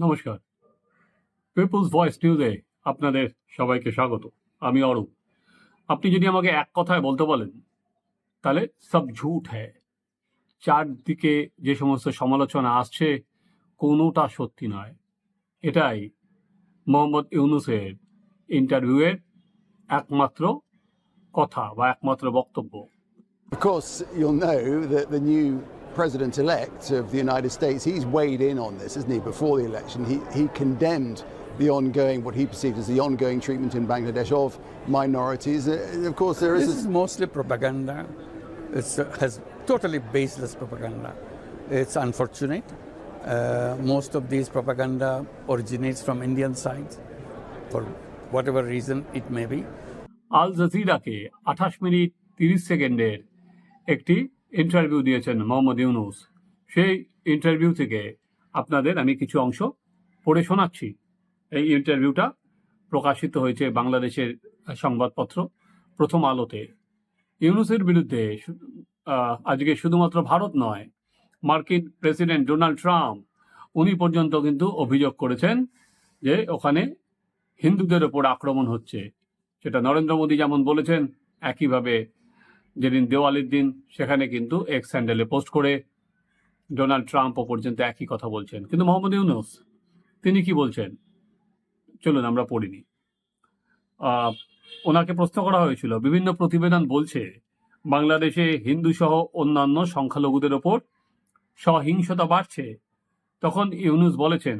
নমস্কার। People's voice নিউজে আপনাদের সবাইকে স্বাগত। আমি অরূপ। আপনি যদি আমাকে এক কথায় বলতে বলেন তাহলে সব ঝুট হ্যায়। চারদিকে যে সমস্ত সমালোচনা আসছে কোনোটা সত্যি নয়। এটাই মোহাম্মদ ইউনুসের ইন্টারভিউয়ের একমাত্র কথা বা একমাত্র বক্তব্য। Of course, you'll know that the new president elect of the United States, he's weighed in on this, isn't he, before the election? He, he condemned the ongoing, what he perceived as the ongoing treatment in Bangladesh of minorities. Uh, of course, there is. This a- is mostly propaganda. It has totally baseless propaganda. It's unfortunate. Uh, most of these propaganda originates from Indian side, for whatever reason it may be. আল জাজিরাকে আঠাশ minute তিরিশ সেকেন্ডের একটি interview দিয়েছেন মোহাম্মদ ইউনুস। সেই interview থেকে আপনাদের আমি কিছু অংশ পড়ে শোনাচ্ছি। এই ইন্টারভিউটা প্রকাশিত হয়েছে বাংলাদেশের সংবাদপত্র প্রথম আলোতে। ইউনুসের বিরুদ্ধে আজকে শুধুমাত্র ভারত নয়, মার্কিন প্রেসিডেন্ট ডোনাল্ড ট্রাম্প, উনি পর্যন্ত কিন্তু অভিযোগ করেছেন যে ওখানে হিন্দুদের ওপর আক্রমণ হচ্ছে। সেটা নরেন্দ্র মোদী যেমন বলেছেন, একইভাবে যেদিন দেওয়ালির দিন, সেখানে কিন্তু এক্স স্যান্ডেলে পোস্ট করে ডোনাল্ড ট্রাম্পও পর্যন্ত একই কথা বলছেন। কিন্তু মোহাম্মদ ইউনুস, তিনি কি বলছেন? চলুন আমরা পড়িনি ওনাকে প্রশ্ন করা হয়েছিল, বিভিন্ন প্রতিবেদন বলছে বাংলাদেশে হিন্দু সহ অন্যান্য সংখ্যালঘুদের ওপর সহিংসতা বাড়ছে। তখন ইউনুস বলেছেন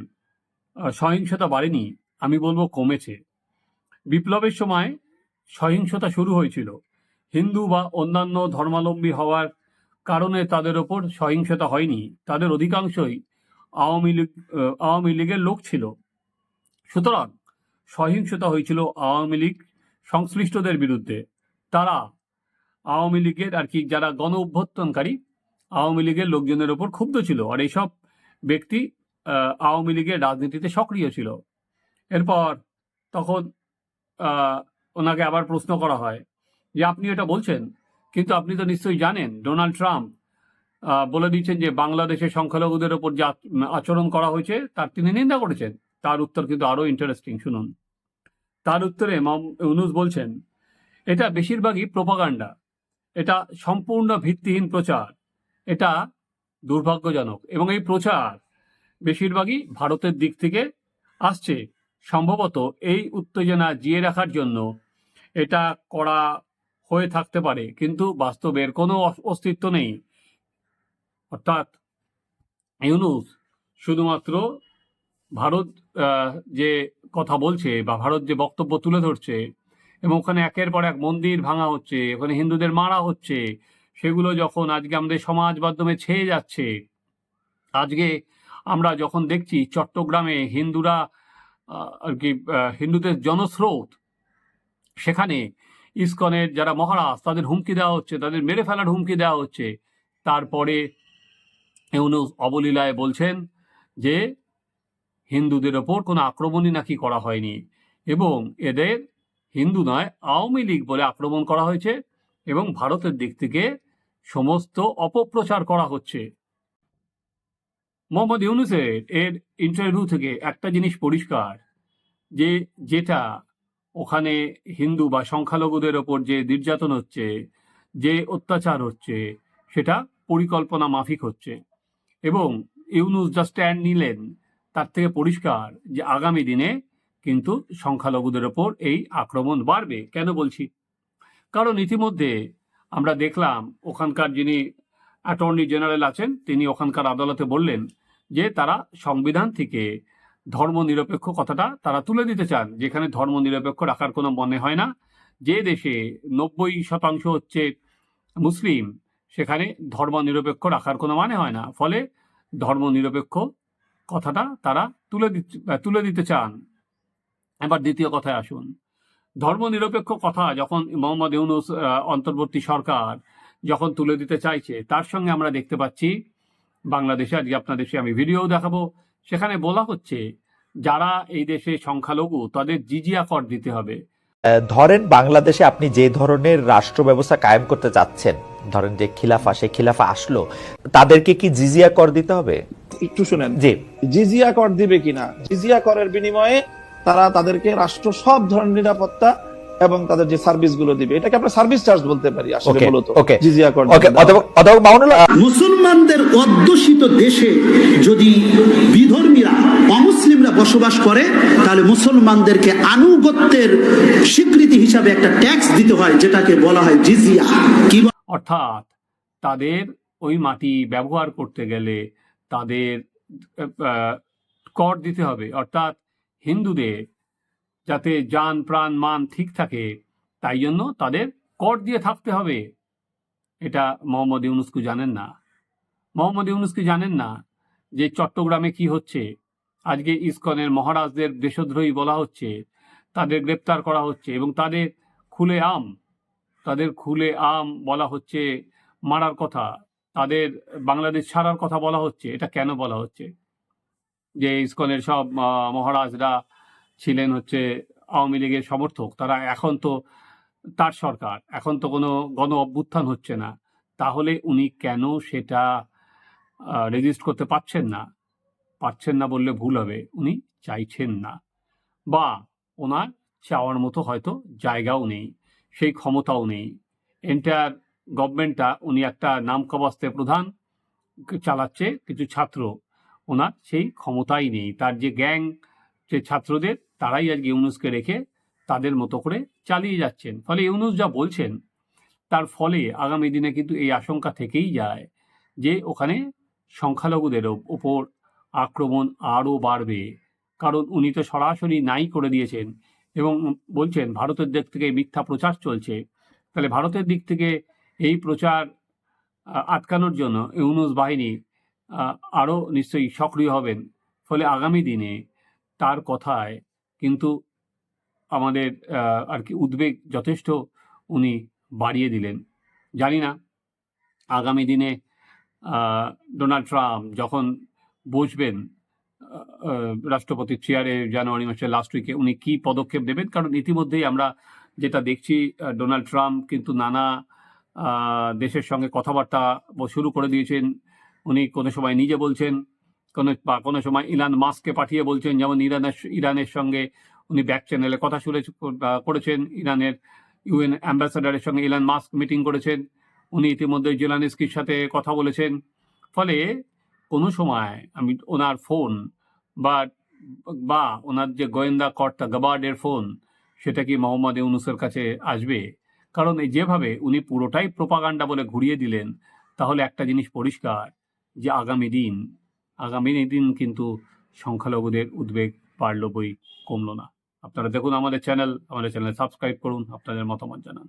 সহিংসতা বাড়েনি, আমি বলব কমেছে। বিপ্লবের সময় সহিংসতা শুরু হয়েছিল। হিন্দু বা অন্যান্য ধর্মাবলম্বী হওয়ার কারণে তাদের ওপর সহিংসতা হয়নি। তাদের অধিকাংশই আওয়ামী লীগ আওয়ামী লীগের লোক ছিল। সুতরাং সহিংসতা হয়েছিল আওয়ামী লীগ সংশ্লিষ্টদের বিরুদ্ধে। তারা আওয়ামী লীগের আর কি যারা গণ অভ্যর্থনকারী আওয়ামী লীগের লোকজনের ওপর ক্ষুব্ধ ছিল আর এইসব ব্যক্তি আওয়ামী লীগের রাজনীতিতে সক্রিয় ছিল। এরপর তখন ওনাকে আবার প্রশ্ন করা হয় যে আপনি এটা বলছেন, কিন্তু আপনি তো নিশ্চয়ই জানেন, ডোনাল্ড ট্রাম্প বলে দিচ্ছেন যে বাংলাদেশের সংখ্যালঘুদের ওপর যে আচরণ করা হয়েছে, তার তিনি নিন্দা করেছেন। তার উত্তর কিন্তু আরও ইন্টারেস্টিং শুনুন। তার উত্তরে ইউনুস বলছেন, এটা বেশিরভাগই প্রোপাগান্ডা এটা সম্পূর্ণ ভিত্তিহীন প্রচার, এটা দুর্ভাগ্যজনক এবং এই প্রচার বেশিরভাগই ভারতের দিক থেকে আসছে। সম্ভবত এই উত্তেজনা জিয়ে রাখার জন্য এটা করা হয়ে থাকতে পারে, কিন্তু বাস্তবের কোনো অস- অস্তিত্ব নেই। অর্থাৎ ইউনুস শুধুমাত্র ভারত যে কথা বলছে বা ভারত যে বক্তব্য তুলে ধরছে এবং ওখানে একের পর এক মন্দির ভাঙা হচ্ছে, ওখানে হিন্দুদের মারা হচ্ছে, সেগুলো যখন আজকে আমাদের সমাজ মাধ্যমে ছেয়ে যাচ্ছে, আজকে আমরা যখন দেখছি চট্টগ্রামে হিন্দুরা আর কি হিন্দুদের জনস্রোত, সেখানে ইসকনের যারা মহারাজ, তাদের হুমকি দেওয়া হচ্ছে, তাদের মেরে ফেলার হুমকি দেওয়া হচ্ছে। তারপরে ইউনুস অবলীলায় বলছেন যে, হিন্দুদের ওপর কোনো আক্রমণই নাকি করা হয়নি এবং এদের হিন্দু নয়, আওয়ামী লীগ বলে আক্রমণ করা হয়েছে এবং ভারতের দিক থেকে সমস্ত অপপ্রচার করা হচ্ছে। মোহাম্মদ ইউনুসের এর ইন্টারভিউ থেকে একটা জিনিস পরিষ্কার, যে যেটা ওখানে হিন্দু বা সংখ্যালঘুদের ওপর যে নির্যাতন হচ্ছে, যে অত্যাচার হচ্ছে, সেটা পরিকল্পনা মাফিক হচ্ছে। এবং ইউনুস যা স্ট্যান্ড নিলেন, তার থেকে পরিষ্কার যে আগামী দিনে কিন্তু সংখ্যালঘুদের ওপর এই আক্রমণ বাড়বে। কেন বলছি? কারণ ইতিমধ্যে আমরা দেখলাম, ওখানকার যিনি অ্যাটর্নি জেনারেল আছেন, তিনি ওখানকার আদালতে বললেন যে তারা সংবিধান থেকে ধর্মনিরপেক্ষ কথাটা তারা তুলে দিতে চান, যেখানে ধর্মনিরপেক্ষ রাখার কোনো মনে হয় না। যে দেশে নব্বই শতাংশ হচ্ছে মুসলিম, সেখানে ধর্মনিরপেক্ষ রাখার কোনো মানে হয় না। ফলে ধর্মনিরপেক্ষ কথাটা তারা তুলে তুলে দিতে চান। এবার দ্বিতীয় কথায় আসুন। ধর্মনিরপেক্ষ কথা যখন মোহাম্মদ ইউনুস অন্তর্বর্তী সরকার যখন তুলে দিতে চাইছে, তার সঙ্গে আমরা দেখতে পাচ্ছি, বাংলাদেশে আজকে আপনাদেশে আমি ভিডিও দেখাবো। সেখানে বলা হচ্ছে যারা এই দেশে সংখ্যালঘু তাদের জিজিয়া কর দিতে হবে। আহ, ধরেন বাংলাদেশে আপনি যে ধরনের রাষ্ট্র ব্যবস্থা কায়েম করতে চাচ্ছেন ধরেন যে খিলাফা সেই খিলাফা আসলো তাদেরকে কি জিজিয়া কর দিতে হবে? একটু শুনেন। জি। জিজিয়া কর দিবে কিনা? জিজিয়া করের বিনিময়ে তারা তাদেরকে রাষ্ট্র সব ধরনের নিরাপত্তা এবং তাদের যে সার্ভিসগুলো দিবে এটাকে আমরা সার্ভিস চার্জ বলতে পারি আসলে মূলত। জিজিয়া কর ওকে অথবা অথবা মুসলমানদের অধ্যুষিত দেশে যদি বিধর্মীরা অমুসলিমরা বসবাস করে তাহলে মুসলমানদেরকে আনুগত্যের স্বীকৃতি হিসাবে একটা ট্যাক্স দিতে হয় যেটাকে বলা হয় জিজিয়া। কি অর্থাৎ তাদের ওই মাটি ব্যবহার করতে গেলে তাদের আহ, কর দিতে হবে। অর্থাৎ হিন্দুদের যাতে যান, প্রাণ, মান ঠিক থাকে, তাই জন্য তাদের কর দিয়ে থাকতে হবে। এটা মোহাম্মদ ইউনুসকু জানেন না। মোহাম্মদ ইউনুসকু জানেন না যে চট্টগ্রামে কি হচ্ছে। আজকে ইসকনের মহারাজদের দেশদ্রোহী বলা হচ্ছে, তাদের গ্রেপ্তার করা হচ্ছে এবং তাদের খুলে আম, তাদের খুলে আম বলা হচ্ছে মারার কথা, তাদের বাংলাদেশ ছাড়ার কথা বলা হচ্ছে। এটা কেন বলা হচ্ছে? যে ইসকনের সব মহারাজরা ছিলেন হচ্ছে আওয়ামী লীগের সমর্থক। তারা এখন তো তার সরকার, এখন তো কোনো গণ অভ্যুত্থান হচ্ছে না। তাহলে উনি কেন সেটা রেজিস্ট করতে পারছেন না? পারছেন না বললে ভুল হবে। উনি চাইছেন না। বা ওনার চাওয়ার মতো হয়তো জায়গাও নেই, সেই ক্ষমতাও নেই। এন্টায়ার গভর্নমেন্টটা উনি একটা নাম কবাস্তে প্রধান, চালাচ্ছে কিছু ছাত্র। ওনার সেই ক্ষমতাই নেই। তার যে গ্যাং যে ছাত্রদের তারাই আজকে ইউনুসকে রেখে তাদের মতো করে চালিয়ে যাচ্ছেন। ফলে ইউনুস যা বলছেন, তার ফলে আগামী দিনে কিন্তু এই আশঙ্কা থেকেই যায় যে ওখানে সংখ্যালঘুদের ওপর আক্রমণ আরও বাড়বে। কারণ উনি তো সরাসরি নাই করে দিয়েছেন এবং বলছেন, ভারতের দিক থেকে মিথ্যা প্রচার চলছে। তাহলে ভারতের দিক থেকে এই প্রচার আটকানোর জন্য ইউনুস বাহিনী আরও নিশ্চয়ই সক্রিয় হবেন। ফলে আগামী দিনে তার কথায় কিন্তু আমাদের আর কি উদ্বেগ যথেষ্ট উনি বাড়িয়ে দিলেন। জানি না, আগামী দিনে ডোনাল্ড ট্রাম্প যখন বসবেন রাষ্ট্রপতির চেয়ারে জানুয়ারি মাসের লাস্ট উইকে উনি কি পদক্ষেপ নেবেন? কারণ ইতিমধ্যেই আমরা যেটা দেখছি ডোনাল্ড ট্রাম্প কিন্তু নানা দেশের সঙ্গে কথাবার্তা শুরু করে দিয়েছেন। উনি কোনো সময় নিজে বলছেন কোনো বা কোনো সময় ইরান মাস্ককে পাঠিয়ে বলছেন, যেমন ইরানের ইরানের সঙ্গে উনি ব্যাক চ্যানেলে কথা শুনে করেছেন, ইরানের ইউএন অ্যাম্বাসাডারের সঙ্গে ইলান মাস্ক মিটিং করেছেন, উনি ইতিমধ্যে জেলানিস্কির সাথে কথা বলেছেন। ফলে কোনো সময় আমি ওনার ফোন বা বা ওনার যে গোয়েন্দা কর্তা গাবার্ডের ফোন সেটা কি মোহাম্মদ ইউনুসের কাছে আসবে? কারণ এই যেভাবে উনি পুরোটাই প্রোপাগান্ডা বলে ঘুরিয়ে দিলেন, তাহলে একটা জিনিস পরিষ্কার যে আগামী দিন আগামী এই দিন কিন্তু সংখ্যালঘুদের উদ্বেগ বাড়ল বই কমলো না। আপনারা দেখুন আমাদের চ্যানেল আমাদের চ্যানেল সাবস্ক্রাইব করুন, আপনাদের মতামত জানান।